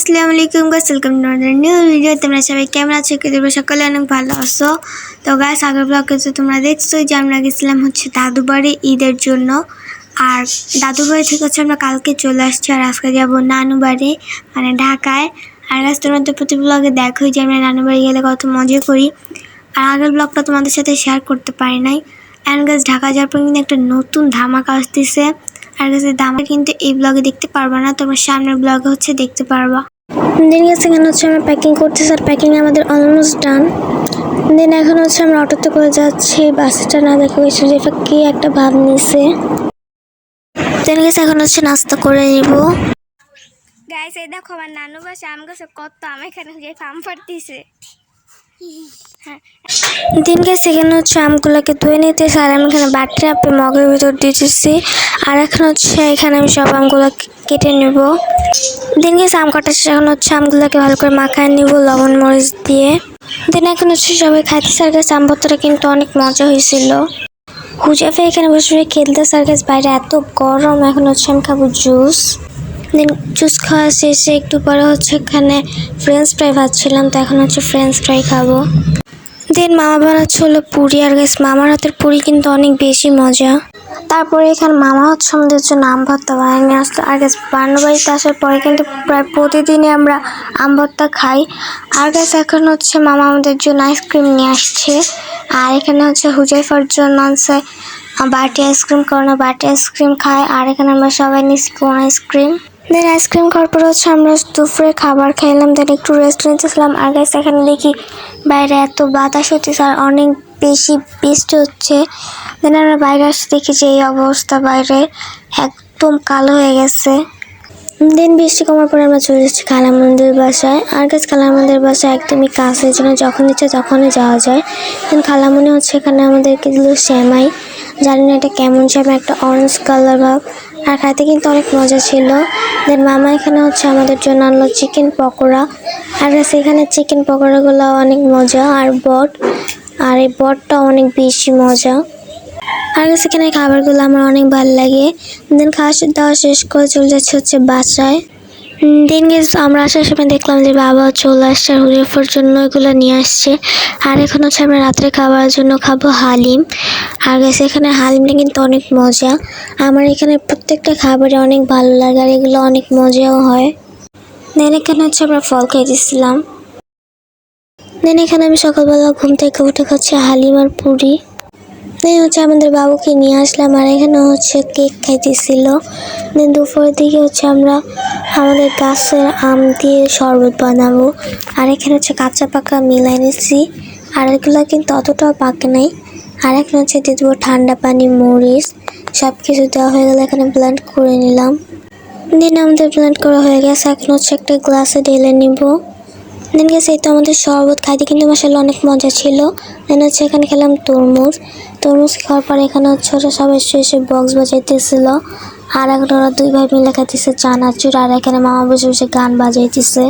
আসসালামু আলাইকুম guys welcome to another new video তোমরা সবাই কেমন আছো? কি তোমরা সকলে অনেক ভালো আছো। তো গাইস আগের ব্লগে তো তোমরা দেখছ যে আমরা গেছিলাম হচ্ছে দাদু বাড়ি ঈদের জন্য। আর দাদু বাড়ি থেকে হচ্ছে আমরা কালকে চলে আসছি আর আজকে যাব নানু বাড়ি মানে ঢাকায়। আর গাছ তোমরা তো প্রতি ব্লগে দেখোই যে আমরা নানু বাড়ি গেলে কত মজা করি। আর আগের ব্লগটা তোমাদের সাথে শেয়ার করতে পারি নাই। অ্যান্ড গাছ ঢাকা যাওয়ার পর কিন্তু একটা নতুন ধামাকা আসতেছে। আর গাছের দামটা কিন্তু এই ব্লগে দেখতে পারবা না তোমার সামনের ব্লগে হচ্ছে দেখতে পারবা। দেন গেছে এখানে হচ্ছে আমরা প্যাকিং করতেছি আর প্যাকিং আমাদের অলমোস্ট ডান দেন এখন হচ্ছে আমরা অটোতে করে যাচ্ছি বাসটা না দেখে গেছি যে কি একটা ভাব নিছে। দেন গেছে এখন হচ্ছে নাস্তা করে নিব। গাইস এই দেখো আমার নানু বাসা আম গাছে কত আম এখানে যে ফার্ম ফাটতিছে দিন গেছে এখানে হচ্ছে আমগুলোকে ধুয়ে নিতে আর আমি এখানে বাটি আপে মগের ভিতর দিতেছি। আর এখন হচ্ছে এখানে আমি সব আমগুলো কেটে নেব। দিন গেছে আম কাটা এখন হচ্ছে আমগুলোকে ভালো করে মাখায় নিব লবণ, মরিচ দিয়ে। দিন এখন হচ্ছে সবাই খাইতে সার গেছে আম ভর্তাটা কিন্তু অনেক মজা হয়েছিল। হুজাফে এখানে বসে বসে খেলতে সার গেছে বাইরে এত গরম, এখন হচ্ছে আমি খাব জুস দেন জুস খাওয়া শেষে একটু পরে হচ্ছে এখানে ফ্রেঞ্চ ফ্রাই ভাজছিলাম তো এখন হচ্ছে ফ্রেঞ্চ ফ্রাই খাব। দেন মামা বানাচ্ছে হলো পুরি, আর গেছে মামার হাতের পুরি কিন্তু অনেক বেশি মজা। তারপরে এখানে মামা হচ্ছে আমাদের জন্য আম ভর্তা বানিয়ে নিয়ে আসতো আর গেছে বান্ন বাড়িতে আসার পরে কিন্তু প্রায় প্রতিদিনই আমরা আম ভর্তা খাই। আর গেছে এখন হচ্ছে মামা আমাদের জন্য আইসক্রিম নিয়ে আসছে। আর এখানে হচ্ছে হুজাইফার জন্য আছে বাটি আইসক্রিম কোনো বাটি আইসক্রিম খায়। আর এখানে আমরা সবাই নিচ্ছি কোন আইসক্রিম দেন আইসক্রিম খাওয়ার পর হচ্ছে আমরা দুপুরে খাবার খাইলাম, দেন একটু রেস্ট নিতেছিলাম আর গাছ এখানে দেখি বাইরে এত বাতাস হচ্ছে আর অনেক বেশি বৃষ্টি হচ্ছে। দেন আমরা বাইরে আসতে দেখি যে এই অবস্থা বাইরে একদম কালো হয়ে গেছে। দেন বৃষ্টি কমার পরে আমরা চলে এসেছি খালামন্দির বাসায়। আর গাছ খালামন্দির বাসায় একদমই কাছে জন্য যখন ইচ্ছে তখনই যাওয়া যায়। দেন খালামনি হচ্ছে এখানে আমাদেরকে দিল শ্যামাই জানি না এটা কেমন শ্যামাই একটা অরেঞ্জ কালার ভাব। আর খাইতে কিন্তু অনেক মজা ছিল। দেন মামা এখানে হচ্ছে আমাদের জন্য আনলো চিকেন পকোড়া। আর এখানে চিকেন পকোড়াগুলো অনেক মজা আর বট। আর এই বটটা অনেক বেশি মজা। আর এখানে খাবারগুলো আমার অনেক ভালো লাগে। দেন খাওয়া দাওয়া শেষ করে চলে যাচ্ছে হচ্ছে বাসায়। দিন গেছে, আমরা আসার সময় দেখলাম যে বাবা চলে আসছে আর হুজুফার জন্য এগুলো নিয়ে আসছে। আর এখন হচ্ছে আমরা রাত্রে খাবারের জন্য খাব হালিম। আর গেছে এখানে হালিমটা কিন্তু অনেক মজা। আমার এখানে প্রত্যেকটা খাবারে অনেক ভালো লাগে আর এগুলো অনেক মজাও হয়। দেন এখানে হচ্ছে আমরা ফল খাইতেছিলাম। দেন এখানে আমি সকালবেলা ঘুম থেকে উঠে খাচ্ছি হালিম আর পুরি। দেন হচ্ছে আমাদের বাবুকে নিয়ে আসলাম আর এখানে হচ্ছে কেক খাইতেছিল। দেন দুপুরের দিকে হচ্ছে আমরা আমাদের গাছের আম দিয়ে শরবত বানাবো। আর এখানে হচ্ছে কাঁচা পাকা মিলাই নিচ্ছি আর এগুলো কিন্তু অতটাও পাকে নাই। আর এখানে হচ্ছে দিয়ে দেবো ঠান্ডা পানি, মরিচ সব কিছু দেওয়া হয়ে গেলে। এখানে ব্লেন্ড করে নিলাম। দেন আমাদের ব্লেন্ড করা হয়ে গেছে। এখন হচ্ছে একটা গ্লাসে ঢেলে নিব। দেন গেছে এই তো আমাদের শরবত খাইতে কিন্তু মশালা অনেক মজা ছিল। দেন হচ্ছে এখানে খেলাম তরমুজ। তরমুজ খাওয়ার পর এখানে হচ্ছে ওরা সবাই এসে বক্স বাজাইতেছিল। আর এখন ওরা দুই ভাই মিলে খাইতেছে চানাচুর। আর এখানে মামা বসে বসে গান বাজাইতেছে।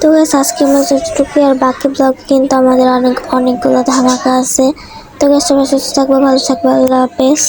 তো গেছে আজকে মতো এতটুকু আর বাকি ব্লগ কিন্তু আমাদের অনেক, অনেকগুলো ধামাকা আছে। তো সবাই সুস্থ থাকবে, ভালো থাকবে, আল্লাহ হাফেজ।